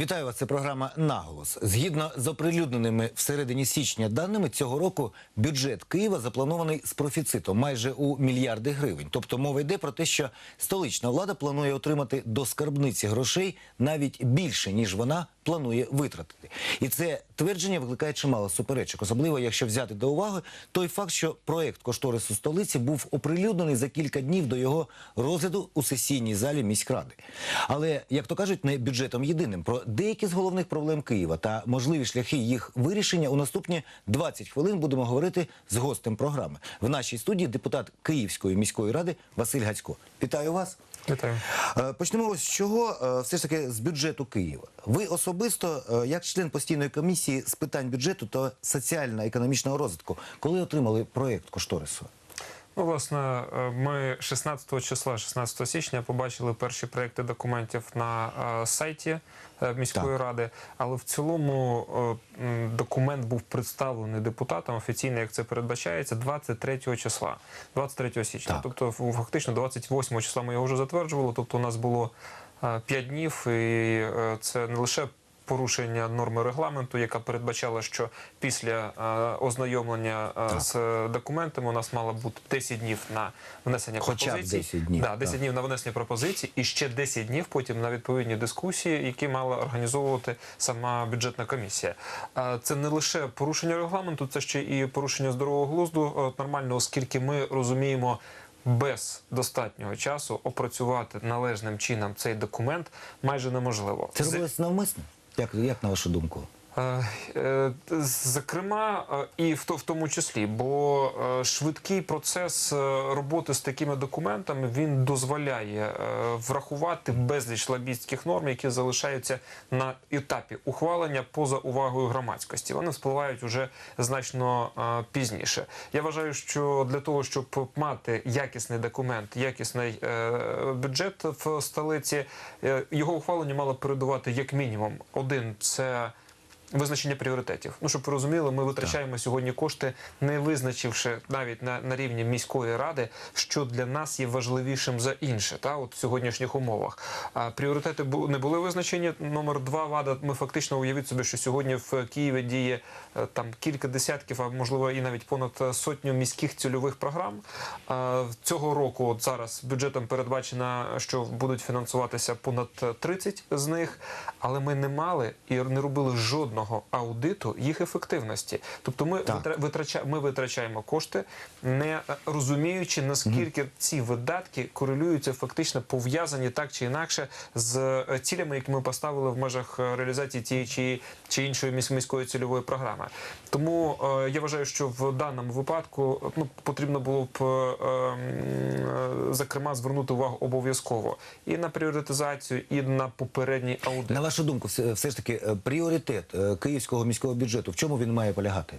Вітаю вас. Це програма Наголос. Згідно з оприлюдненими всередині січня даними цього року, бюджет Києва запланований з профіцитом майже у мільярди гривень. Тобто мова йде про те, що столична влада планує отримати до скарбниці грошей навіть більше ніж вона планує витратити. І це твердження викликає чимало суперечок, особливо якщо взяти до уваги той факт, що проект кошторису столиці був оприлюднений за кілька днів до його розгляду у сесійній залі міськради. Але як то кажуть, не бюджетом єдиним про деякі з головних проблем Києва та можливі шляхи їх вирішення у наступні 20 хвилин будемо говорити з гостем програми. В нашій студії депутат Київської міської ради Василь Гацько. Вітаю вас. Вітаю. Е, Почнемо з чого Е, все ж таки з бюджету Києва. Ви особисто, е, як член постійної комісії з питань бюджету та соціально-економічного розвитку, коли отримали проєкт кошторису? Ну, власне, е, ми 16 числа, 16 січня, побачили перші проекти документів на е, сайті е, міської Так. ради, але в цілому документ був представлений депутатам офіційно, як це передбачається, 23 числа, 23 січня. Так. Тобто, фактично, 28 числа ми його вже затверджували. Тобто, у нас було 5 днів, і це не лише. Порушення норми регламенту, яка передбачала, що після е, ознайомлення е, з документами у нас мало бути 10 днів на внесення Хоча пропозицій. 10 днів, Да, 10 так. днів на внесення пропозицій і ще 10 днів потім на відповідні дискусії, які мала організовувати сама бюджетна комісія. Е, Це не лише порушення регламенту, це ще і порушення здорового глузду е, нормально, оскільки ми розуміємо. Без достатнього часу опрацювати належним чином цей документ майже неможливо. Це робилось навмисно? Як, як на вашу думку? Е, е, Зокрема, е, і в то- в тому числі, бо швидкий процес роботи з такими документами він дозволяє врахувати безліч лобістських норм, які залишаються на етапі ухвалення поза увагою громадськості. Вони впливають уже значно пізніше. Я вважаю, що для того, щоб мати якісний документ, якісний бюджет в столиці, його ухваленню мало передувати як мінімум один це. Визначення пріоритетів. Ну, щоб ви розуміли, ми витрачаємо сьогодні кошти, не визначивши навіть на, на рівні міської ради, що для нас є важливішим за інше, та от в сьогоднішніх умовах. А пріоритети бу- не були визначені. Номер два вада. Ми фактично уявіть собі, що сьогодні в Києві діє е, там кілька десятків, а можливо і навіть понад сотню міських цільових програм. А, Цього року, от зараз бюджетом передбачено, що будуть фінансуватися понад 30 з них, але ми не мали і не робили жодного аудиту їх ефективності. Тобто, ми Так. витрача, ми витрачаємо кошти, не розуміючи наскільки ці видатки корелюються фактично пов'язані так чи інакше з е, цілями, які ми поставили в межах е, реалізації тієї чи, чи іншої місь- міської цільової програми. Тому е, я вважаю, що в даному випадку е, ну, потрібно було б е, ем, е, зокрема звернути увагу обов'язково і на пріоритизацію, і на попередній аудит. На вашу думку, все, ж таки пріоритет київського міського бюджету, в чому він має полягати?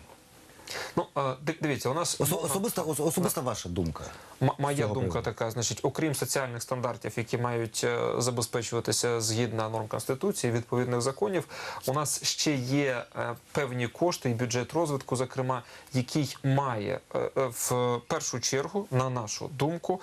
Ну е, ди- дивіться, у нас Осо- особиста, ос- особиста ваша думка. М- Моя думка приводу. така, значить, окрім соціальних стандартів, які мають е, забезпечуватися згідно норм конституції, відповідних законів, у нас ще є е, певні кошти і бюджет розвитку, зокрема, який має в першу чергу, на нашу думку,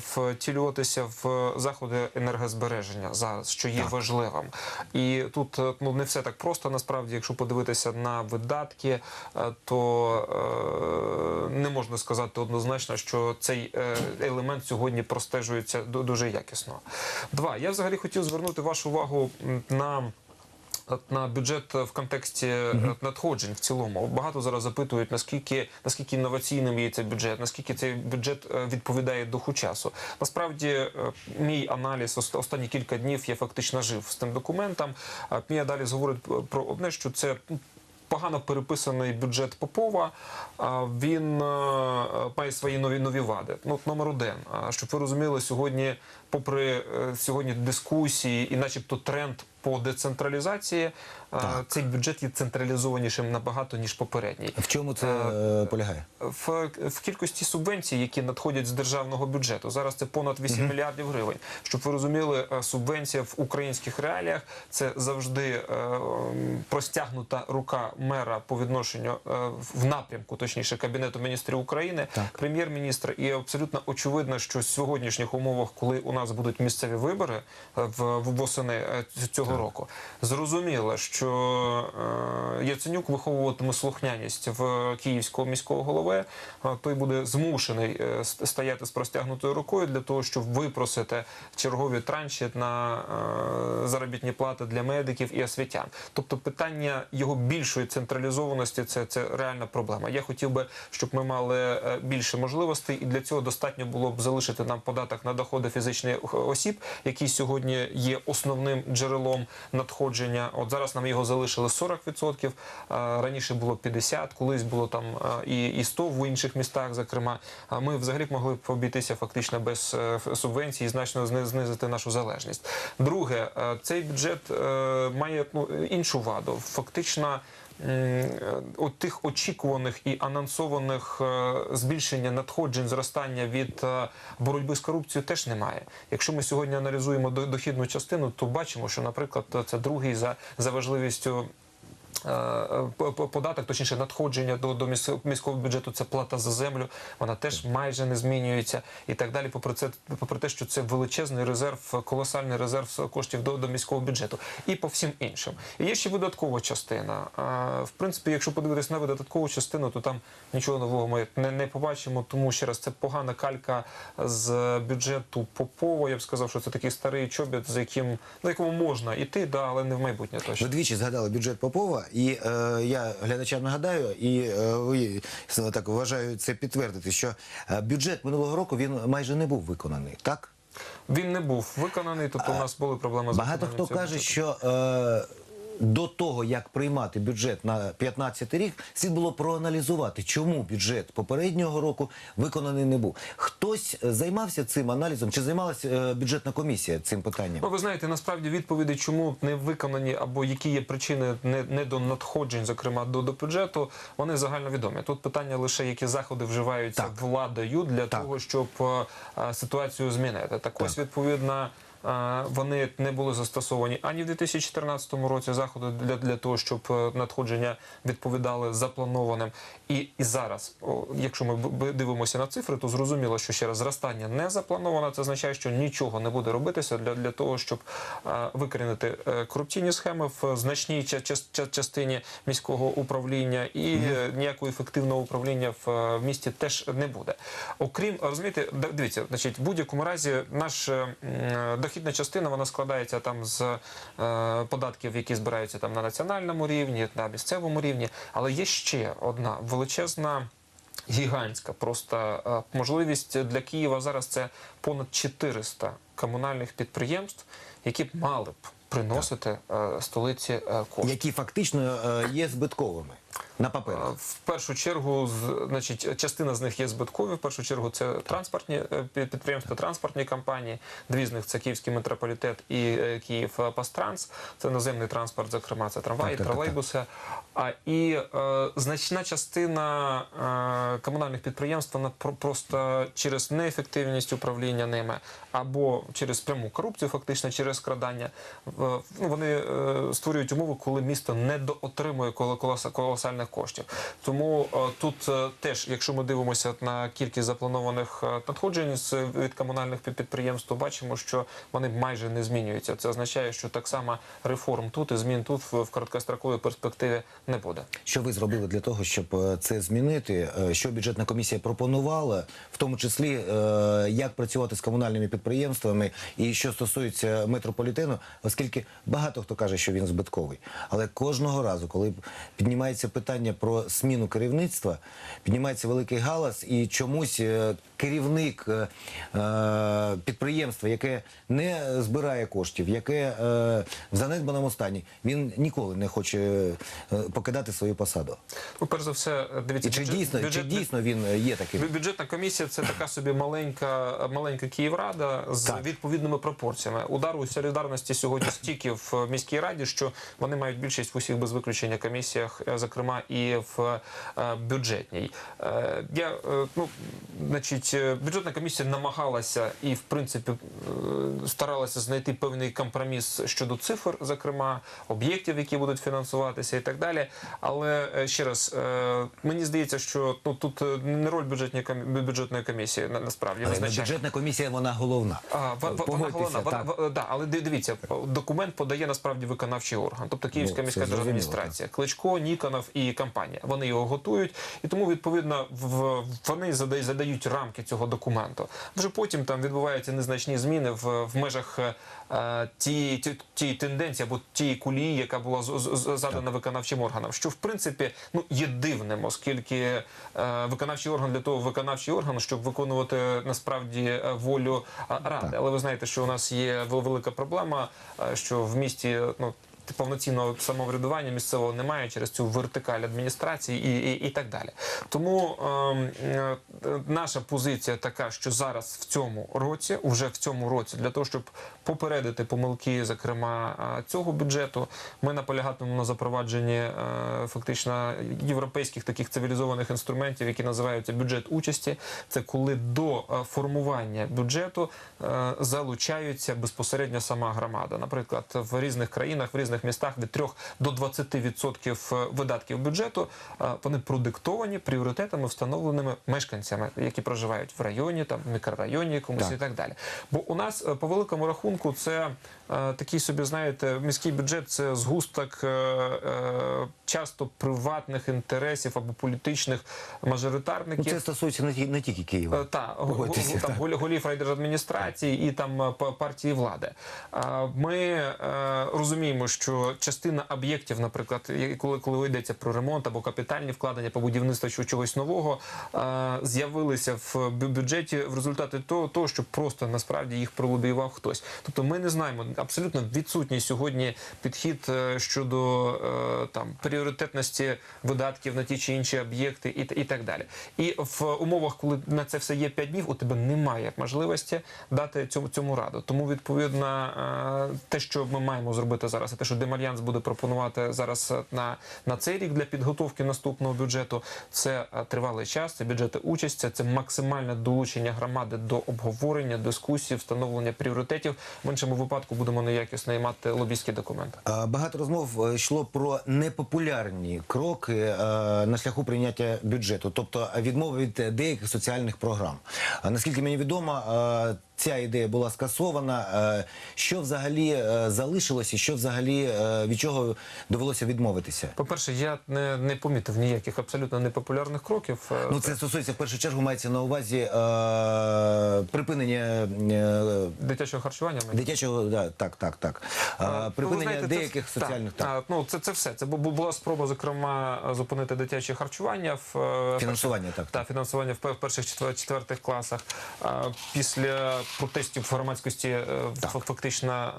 втілюватися в заходи енергозбереження зараз, що є Так. важливим. І тут ну не все так просто. Насправді, якщо подивитися на видатки, е, то е, не можна сказати однозначно, що цей е, елемент сьогодні простежується дуже якісно. Два, я взагалі хотів звернути вашу увагу на. На бюджет в контексті е, надходжень в цілому багато зараз запитують наскільки наскільки інноваційним є цей бюджет, наскільки цей бюджет відповідає духу часу. Насправді, мій аналіз ост- останні кілька днів я фактично жив з тим документом. Мій аналіз говорить про одне, що це погано переписаний бюджет Попова. Він е, має свої нові нові вади. Ну, номер один. Щоб ви розуміли, сьогодні, попри е, сьогодні дискусії і, начебто, тренд по децентралізації, Так. цей бюджет є централізованішим набагато ніж попередній. В чому це Е, е, полягає? В, в кількості субвенцій, які надходять з державного бюджету, зараз це понад 8 мільярдів гривень. Щоб ви розуміли, е, субвенція в українських реаліях це завжди е, простягнута рука мера по відношенню е, в напрямку, точніше, кабінету міністрів України, прем'єр-міністр. І абсолютно очевидно, що в сьогоднішніх умовах, коли у нас будуть місцеві вибори е, в, в восени е, цього Так. року. Зрозуміло, що е, Яценюк виховуватиме слухняність в київського міського голови. Той буде змушений стояти з простягнутою рукою для того, щоб випросити чергові транші на заробітні плати для медиків і освітян. Тобто питання його більшої централізованості це, це реальна проблема. Я хотів би, щоб ми мали більше можливостей, і для цього достатньо було б залишити нам податок на доходи фізичних осіб, який сьогодні є основним джерелом надходження. От зараз нам його залишили 40%, раніше було 50%, колись було там і, і 100% в інших містах, зокрема. Ми взагалі могли б обійтися фактично без е, субвенцій і значно знизити нашу залежність. Друге, е, цей бюджет е, має ну, іншу ваду. Фактично. Е, От тих очікуваних і анонсованих е, збільшення надходжень зростання від е, боротьби з корупцією теж немає. Якщо ми сьогодні аналізуємо до- дохідну частину, то бачимо, що, наприклад, це другий за, за важливістю. Е, по- Податок, точніше, надходження до, до міс- міського бюджету це плата за землю. Вона теж майже не змінюється і так далі. Попри це, попри те, що це величезний резерв, колосальний резерв коштів до, до міського бюджету, і по всім іншим. І є ще видаткова частина. В принципі, якщо подивитись на видаткову частину, то там нічого нового ми не, не побачимо. Тому ще раз це погана калька з бюджету Попова. Я б сказав, що це такий старий чобіт, з яким на якому можна іти, да, але не в майбутнє точно. Ви двічі згадали бюджет Попова, і е, я глядачам нагадаю, і е, ви так вважаю це підтвердити, що е, бюджет минулого року він майже не був виконаний, так? Він не був виконаний, тобто у нас були проблеми з Багато хто каже, бюджету. що е, до того, як приймати бюджет на 15 рік, слід було проаналізувати, чому бюджет попереднього року виконаний не був. Хтось е, займався цим аналізом, чи займалася е, бюджетна комісія цим питанням? Ну, ви знаєте, насправді відповіді, чому не виконані або які є причини не, не до надходжень, зокрема до, до бюджету, вони загальновідомі. Тут питання лише, які заходи вживаються Так. владою для Так. того, щоб е, е, ситуацію змінити. Так ось відповідно. Вони не були застосовані ані в 2014 році заходи для, для того, щоб е, надходження відповідали запланованим. І, і зараз, якщо ми дивимося на цифри, то зрозуміло, що ще раз зростання не заплановано. Це означає, що нічого не буде робитися для, для того, щоб е, викорінити е, корупційні схеми в значній ча- час- ча- частині міського управління, і ніякого ефективного управління в місті теж не буде. Окрім розумієте, дивіться, значить, в будь-якому разі наша м, дохідна частина вона складається там з е, податків, які збираються там на національному рівні, на місцевому рівні. Але є ще одна величезна. Гігантська просто е, можливість для Києва зараз це понад 400 комунальних підприємств, які б мали б приносити е, столиці е, кошти. Які фактично є збитковими на Е, паперах. В першу чергу, значить, частина з них є збиткові. В першу чергу це транспортні е, підприємства, транспортні компанії. Дві з них це Київський метрополітет і е, Київ е, Пастранс. Це наземний транспорт, зокрема, це трамваї, Так, так, так, тролейбуси. А і е, значна частина е, комунальних підприємств вона просто через неефективність управління ними або через пряму корупцію, фактично через скрадання. в- ну, вони е, створюють умови, коли місто не доотримує коло- колоса- колосальних коштів. Тому е, тут е, теж, якщо ми дивимося на кількість запланованих е, надходжень від комунальних підприємств, то бачимо, що вони майже не змінюються. Це означає, що так само реформ тут і змін тут в короткостроковій перспективі не буде. Що ви зробили для того, щоб це змінити? Що бюджетна комісія пропонувала, в тому числі як працювати з комунальними підприємствами, і що стосується метрополітену, оскільки багато хто каже, що він збитковий. Але кожного разу, коли піднімається питання про зміну керівництва, піднімається великий галас, і чомусь е, керівник е, е, підприємства, яке не збирає коштів, яке е, в занедбаному стані, він ніколи не хоче покидати свою посаду. Ну, перш за все, дивіться, І чи бюджет- дійсно, чи дійсно він є таким? Бюджетна комісія це така собі маленька, маленька Київрада з Так. відповідними пропорціями. Удару солідарності сьогодні стільки в міській раді, що вони мають більшість в усіх без виключення комісіях, зокрема і в бюджетній. Я ну, значить, значить, е, бюджетна комісія намагалася і, в принципі, е, старалася знайти певний компроміс щодо цифр, зокрема об'єктів, які будуть фінансуватися, і так далі. Але е, ще раз, мені здається, що ну тут не роль бюджетної комі- бюджетної комісії на- насправді Але визначає. бюджетна комісія вона головна. А, вона головна, вона, да, але ди- дивіться, документ подає насправді виконавчий орган, тобто Київська Ну, міська державна адміністрація, Кличко, Ніконов і компанія. Вони його готують, і тому відповідно в вони задають, задають рамки цього документу. Вже потім там відбуваються незначні зміни в, в межах е, тієї ті, тієї тенденції або тієї кулії, яка була з- з- задана виконавчим органам. Що в принципі ну є дивним, оскільки е, виконавчий орган для того виконавчий орган, щоб виконувати насправді е, волю е, ради. Але ви знаєте, що у нас є велика проблема, е, що в місті ну. Повноцінного самоврядування місцевого немає через цю вертикаль адміністрації і, і, і так далі. Тому ем, е, наша позиція така, що зараз в цьому році, уже в цьому році, для того, щоб попередити помилки, зокрема е, цього бюджету, ми наполягатимемо на запровадженні е, фактично європейських таких цивілізованих інструментів, які називаються бюджет участі. Це коли до е, формування бюджету е, залучаються безпосередньо сама громада. Наприклад, в різних країнах, в різних містах від 3 до 20% видатків бюджету е, вони продиктовані пріоритетами, встановленими мешканцями, які проживають в районі, там в мікрорайоні якомусь Так. і так далі. Бо у нас е, по великому рахунку це е, такий собі, знаєте, міський бюджет це згусток е, е, часто приватних інтересів або політичних Ну, мажоритарників. це стосується не, ті- не тільки Е, Києва. Та го- Погодьтеся, го- там так. голів райдержадміністрації і там е, партії влади. Ми е, розуміємо, що частина об'єктів, наприклад, коли, коли йдеться про ремонт або капітальні вкладення по будівництву чи чогось нового, е, з'явилися в бюджеті в результаті того, того, що просто насправді їх пролобіював хтось. Тобто ми не знаємо абсолютно відсутній сьогодні підхід е, щодо е, там пріоритетності видатків на ті чи інші об'єкти і, і так далі. І в умовах, коли на це все є 5 днів, у тебе немає можливості дати цьому цьому раду. Тому відповідно е, те, що ми маємо зробити зараз, і те, що Демальянс буде пропонувати зараз е, на, на цей рік для підготовки наступного бюджету, це е, тривалий час, це бюджети участь, це максимальне долучення громади до обговорення, дискусії, встановлення пріоритетів. В іншому випадку будемо неякісно мати лобійські документи. Багато розмов йшло про непопулярні кроки е, на шляху прийняття бюджету, тобто відмови від деяких соціальних програм. Наскільки мені відомо, е, ця ідея була скасована. Е, Що взагалі е, залишилось і що взагалі е, від чого довелося відмовитися? По-перше, я не, не помітив ніяких абсолютно непопулярних кроків. Е, Ну, це стосується в першу чергу, мається на увазі е, припинення е, Дитячого харчування дитячого, да, так, так, так. Е, А, ну, припинення знаєте, це- деяких соціальних так, так, а, ну це, це все. Це бу- була спроба, зокрема, зупинити дитяче харчування в е, фінансування, так. та фінансування в пер- перших четвер- четвертих класах. Після протестів громадськості так. фактично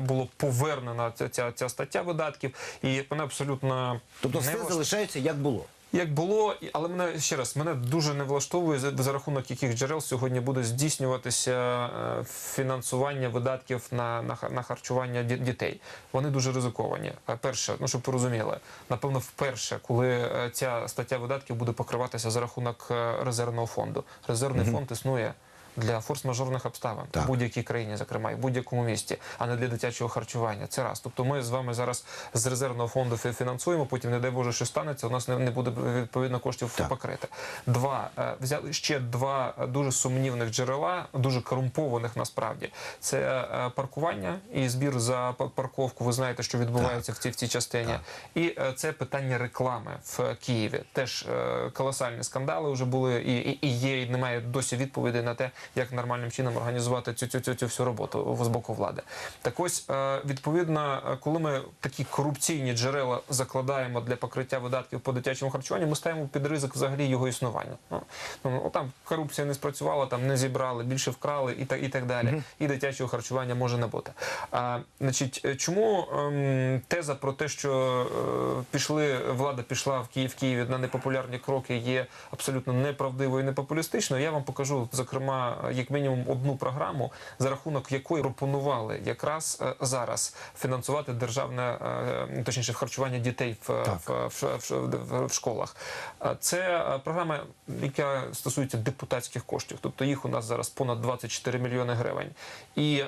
було повернена ця, ця, ця стаття видатків, і вона абсолютно Тобто не все залишається як було. Як було, але мене ще раз мене дуже не влаштовує за, за рахунок яких джерел сьогодні буде здійснюватися е, фінансування видатків на, на, на харчування дітей. Вони дуже ризиковані. Перше, ну щоб порозуміли, напевно, вперше, коли е, ця стаття видатків буде покриватися за рахунок е, резервного фонду. Резервний фонд існує. Для форс-мажорних обставин Так. в будь-якій країні, зокрема, і в будь-якому місті, а не для дитячого харчування. Це раз. Тобто, ми з вами зараз з резервного фонду фінансуємо. Потім, не дай Боже, що станеться. У нас не, не буде відповідно коштів Так. покрити. Два е, взяли ще два дуже сумнівних джерела, дуже корумпованих насправді. Це е, паркування і збір за па- парковку. Ви знаєте, що відбувається в цій в цій частині. І е, це питання реклами в Києві. Теж колосальні скандали вже були і, і, і є, і немає досі відповідей на те, як нормальним чином організувати цю цю цю, цю всю роботу з боку влади. Так ось е, відповідно, е, коли ми такі корупційні джерела закладаємо для покриття видатків по дитячому харчуванню, ми ставимо під ризик взагалі його існування. Ну, ну там корупція не спрацювала, там не зібрали, більше вкрали і так і так далі. І дитячого харчування може не бути. А, значить, е, чому ем, теза про те, що е, пішли влада пішла в Київ Києві на непопулярні кроки, є абсолютно неправдивою і непопулістичною. Я вам покажу зокрема як мінімум одну програму, за рахунок якої пропонували якраз е, зараз фінансувати державне, е, точніше, харчування дітей в, в, в, в, в, в школах. Е, Це програма, яка стосується депутатських коштів. Тобто їх у нас зараз понад 24 мільйони гривень. І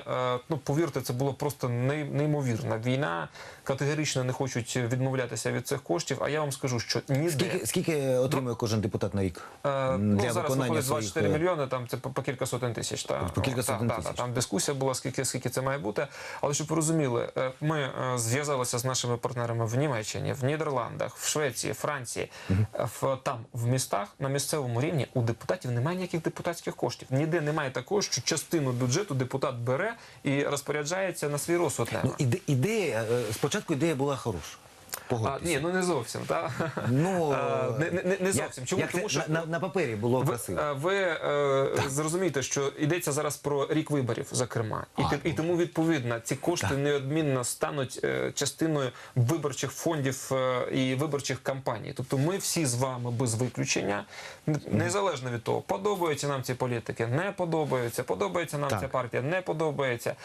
ну повірте, це було просто ней- неймовірно. Війна категорично не хочуть відмовлятися від цих коштів. А я вам скажу, що ніде Скільки, скільки отримує кожен депутат на рік? М, ну, зараз виконання виходить своїх, 24 е, мільйони, там це по кілька сотень тисяч. Та, По кілька Та, сотень та, тисяч. Та, там дискусія була, скільки, скільки це має бути. Але щоб ви розуміли, е, ми е, зв'язалися з нашими партнерами в Німеччині, в Нідерландах, в Швеції, Франції. Е, В, там, в містах, на місцевому рівні у депутатів немає ніяких депутатських коштів. Ніде немає такого, що частину бюджету депутат бере і розпоряджається на свій розсуд. Ну, іде, ідея, спочатку ідея була хороша. А, ні, ну не зовсім. Та? Ну, не, не, не зовсім. Чому? як Тому це що на, на, папері було Ви, красиво. е, ви е, зрозумієте, що йдеться зараз про рік виборів, зокрема, і, А, і тому відповідно ці кошти Так. неодмінно стануть е, частиною виборчих фондів е, і виборчих кампаній. Тобто, ми всі з вами без виключення, незалежно від того, подобаються нам ці політики, не подобаються, подобається нам Так. ця партія, не подобається.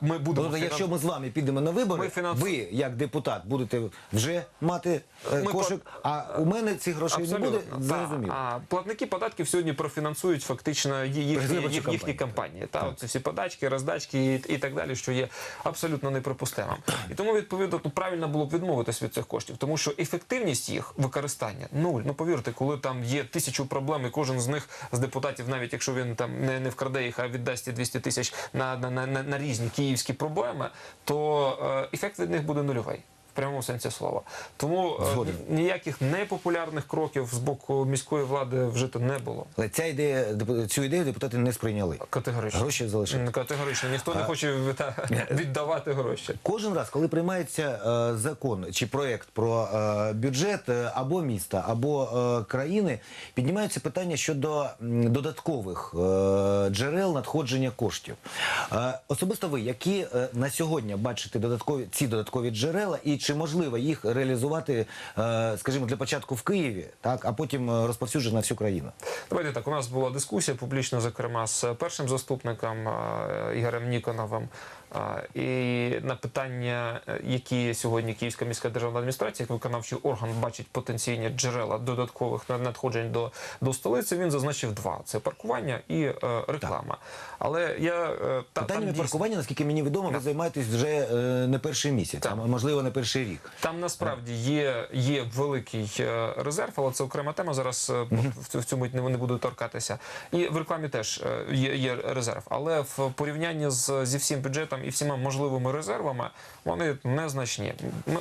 Ми будемо Тобто, фінанс- якщо ми з вами підемо на вибори, Ми фінансу- ви, як депутат, будете вже мати е, Ми кошик, а у мене цих грошей не буде, Абсолютно, зрозуміло. А платники податків сьогодні профінансують фактично ї- їхні, їх, їхні кампанії. Та оці всі подачки, роздачки і, і так далі, що є абсолютно неприпустимим. І тому відповідно ну, правильно було б відмовитись від цих коштів, тому що ефективність їх використання нуль. Ну повірте, коли там є тисячу проблем, і кожен з них з депутатів, навіть якщо він там не, не вкраде їх, а віддасть ті 200 тисяч на, на, на, на, на різні київські проблеми, то е, ефект від них буде нульовий. Прямому сенсі слова. Тому е, Згоден. ніяких непопулярних кроків з боку міської влади вжито не було. Але ця ідея, цю ідею депутати не сприйняли. Категорично. Гроші залишили. Категорично. Ніхто не хоче та, віддавати гроші. Кожен раз, коли приймається е, закон чи проект про е, бюджет е, або міста, або е, країни, піднімаються питання щодо додаткових е, джерел надходження коштів. Е, особисто ви, які е, на сьогодні бачите додаткові ці додаткові джерела, і чи можливо їх реалізувати, е, скажімо, для початку в Києві, так а потім е, розповсюджити на всю країну? Давайте так. У нас була дискусія публічна, зокрема, з першим заступником е, Ігорем Ніконовим. І на питання, які сьогодні Київська міська державна адміністрація, як виконавчий орган, бачить потенційні джерела додаткових надходжень до, до столиці, він зазначив два: це паркування і е, реклама. Але я е, та, там Питаннями дійсно- паркування, наскільки мені відомо, ви займаєтесь вже е, не перший місяць, Так. а можливо не перший рік. Там насправді є, є великий е, резерв, але це окрема тема. Зараз е, в цю- мить не, не буду торкатися. І в рекламі теж е, є, є резерв. Але в порівнянні з зі всім бюджетом і всіма можливими резервами вони незначні.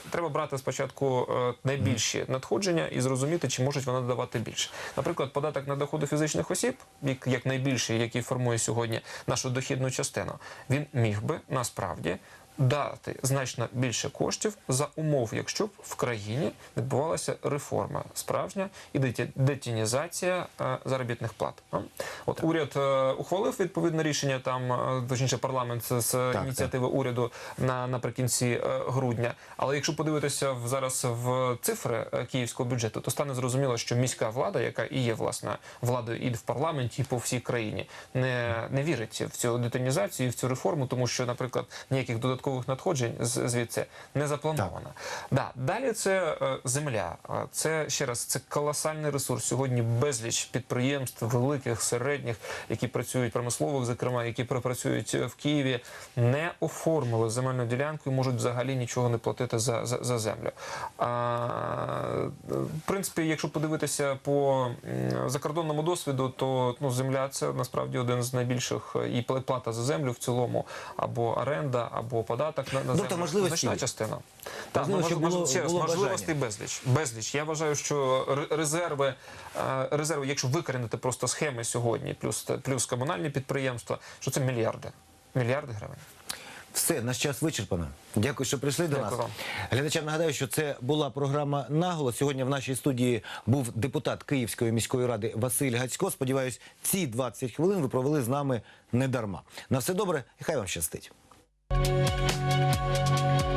Треба брати спочатку найбільші надходження і зрозуміти, чи можуть вони давати більше. Наприклад, податок на доходи фізичних осіб, як, як найбільший, який формує сьогодні нашу дохідну частину, він міг би насправді дати значно більше коштів за умов, якщо б в країні відбувалася реформа справжня і деті- детінізація е, заробітних плат. От уряд е, ухвалив відповідне рішення, там е, точніше парламент з, з ініціативи уряду на наприкінці грудня. Але якщо подивитися в зараз в цифри київського бюджету, то стане зрозуміло, що міська влада, яка і є власне владою і в парламенті, і по всій країні, не, не вірить в цю детінізацію, і в цю реформу, тому що, наприклад, ніяких додаткових надходжень звідси не заплановано. Да, далі це е, земля. Це ще раз це колосальний ресурс. Сьогодні безліч підприємств, великих, середніх, які працюють промислових, зокрема, які працюють в Києві, не оформили земельну ділянку і можуть взагалі нічого не платити за, за, за землю. А, в принципі, якщо подивитися по закордонному досвіду, то ну, земля це насправді один з найбільших е, і плата за землю в цілому, або оренда, або податок на, на Тобто землю. можливості Значна частина. Так, Можливо, ну, щоб мож- було- ще раз, було можливостей безліч. Безліч. Я вважаю, що ре- резерви, е, резерви, якщо викорінити просто схеми сьогодні, плюс плюс комунальні підприємства, що це мільярди. Мільярди гривень. Все, наш час вичерпано. Дякую, що прийшли до Дякую нас. вам. Глядачам нагадаю, що це була програма Наголос. Сьогодні в нашій студії був депутат Київської міської ради Василь Гацько. Сподіваюсь, ці 20 хвилин ви провели з нами не дарма. На все добре і хай вам щастить. Thank you.